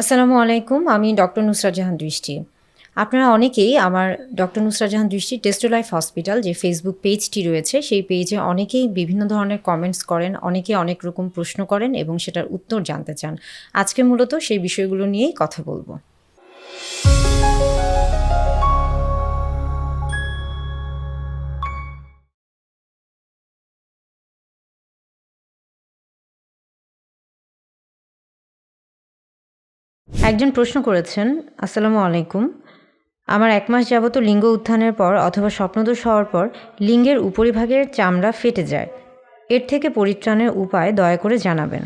আসসালামু আলাইকুম, আমি ডক্টর নুসরা জাহান দৃষ্টি। আপনারা অনেকেই আমার ডক্টর নুসরা জাহান দৃষ্টি টেস্টো লাইফ হসপিটাল, যে ফেসবুক পেজটি রয়েছে, সেই পেজে অনেকেই বিভিন্ন ধরনের কমেন্টস করেন অনেকে অনেক রকম প্রশ্ন করেন এবং সেটার উত্তর জানতে চান। আজকে মূলত সেই বিষয়গুলো নিয়েই কথা বলব। একজন প্রশ্ন করেছেন, আসসালামু আলাইকুম। আমার এক মাস যাবত লিঙ্গ উত্থানের পর অথবা স্বপ্নদোষ হওয়ার পর লিঙ্গের উপরিভাগের চামড়া ফেটে যায়। এর থেকে পরিত্রাণের উপায় দয়া করে জানাবেন।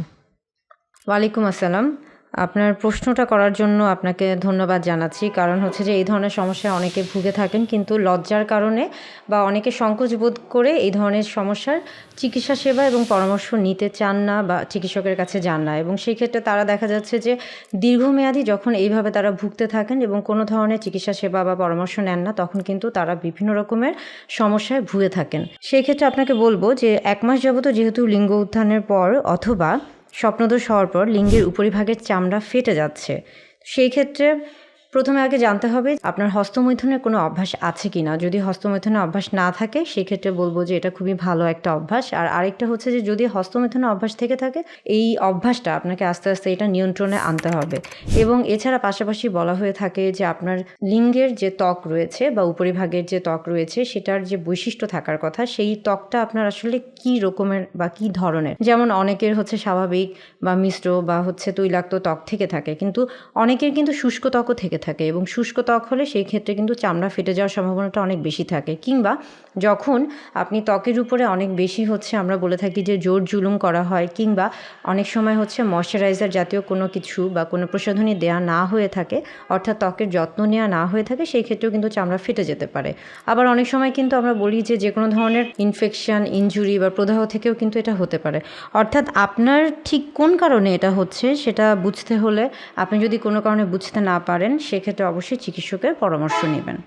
ওয়ালাইকুম আসসালাম। আপনার প্রশ্নটা করার জন্য আপনাকে ধন্যবাদ জানাচ্ছি। কারণ হচ্ছে যে এই ধরনের সমস্যায় অনেকে ভুগে থাকেন, কিন্তু লজ্জার কারণে বা অনেকে সংকোচ বোধ করে এই ধরনের সমস্যার চিকিৎসা সেবা এবং পরামর্শ নিতে চান না বা চিকিৎসকের কাছে যান না। এবং সেই ক্ষেত্রে তারা দেখা যাচ্ছে যে দীর্ঘমেয়াদী যখন এইভাবে তারা ভুগতে থাকেন এবং কোনো ধরনের চিকিৎসা সেবা বা পরামর্শ নেন না, তখন কিন্তু তারা বিভিন্ন রকমের সমস্যায় ভুগে থাকেন। সেই ক্ষেত্রে আপনাকে বলব যে এক মাস যাবত যেহেতু লিঙ্গ উত্থানের পর অথবা স্বপ্নদোষ হওয়ার পর লিঙ্গের উপরিভাগের চামড়া ফেটে যাচ্ছে। সেই ক্ষেত্রে প্রথমে আগে জানতে হবে, আপনার হস্তমৈথুনের কোনো অভ্যাস আছে কি না যদি হস্তমৈথুনের অভ্যাস না থাকে, সেক্ষেত্রে বলব যে এটা খুবই ভালো একটা অভ্যাস। আর আরেকটা হচ্ছে যে যদি হস্তমৈথুনের অভ্যাস থেকে থাকে, এই অভ্যাসটা আপনাকে আস্তে আস্তে এটা নিয়ন্ত্রণে আনতে হবে। এবং এছাড়া পাশাপাশি বলা হয়ে থাকে যে আপনার লিঙ্গের যে ত্বক রয়েছে বা উপরিভাগের যে ত্বক রয়েছে, সেটার যে বৈশিষ্ট্য থাকার কথা, সেই ত্বকটা আপনার আসলে কি রকমের বা কি ধরনের? যেমন অনেকের হচ্ছে স্বাভাবিক বা মিশ্র বা হচ্ছে তৈলাক্ত ত্বক থেকে থাকে, কিন্তু অনেকের কিন্তু শুষ্ক ত্বকও থেকে থাকে এবং শুষ্ক ত্বক হলে সেই ক্ষেত্রে কিন্তু চামড়া ফেটে যাওয়ার সম্ভাবনাটা অনেক বেশি থাকে। কিংবা যখন আপনি ত্বকের উপরে অনেক বেশি হচ্ছে আমরা বলে থাকি যে জোর জুলুম করা হয় কিংবা অনেক সময় হচ্ছে ময়শ্চারাইজার জাতীয় কোনো কিছু বা কোনো প্রসাধনী দেয়া না হয়ে থাকে, অর্থাৎ ত্বকের যত্ন নেওয়া না হয়ে থাকে, সেই ক্ষেত্রেও কিন্তু চামড়া ফেটে যেতে পারে। আবার অনেক সময় কিন্তু আমরা বলি যে যে কোনো ধরনের ইনফেকশান ইনজুরি বা প্রদাহ থেকেও কিন্তু এটা হতে পারে। অর্থাৎ আপনার ঠিক কোন কারণে এটা হচ্ছে সেটা বুঝতে হলে, আপনি যদি কোনো কারণে বুঝতে না পারেন সেক্ষেত্রে অবশ্যই চিকিৎসকের পরামর্শ নেবেন।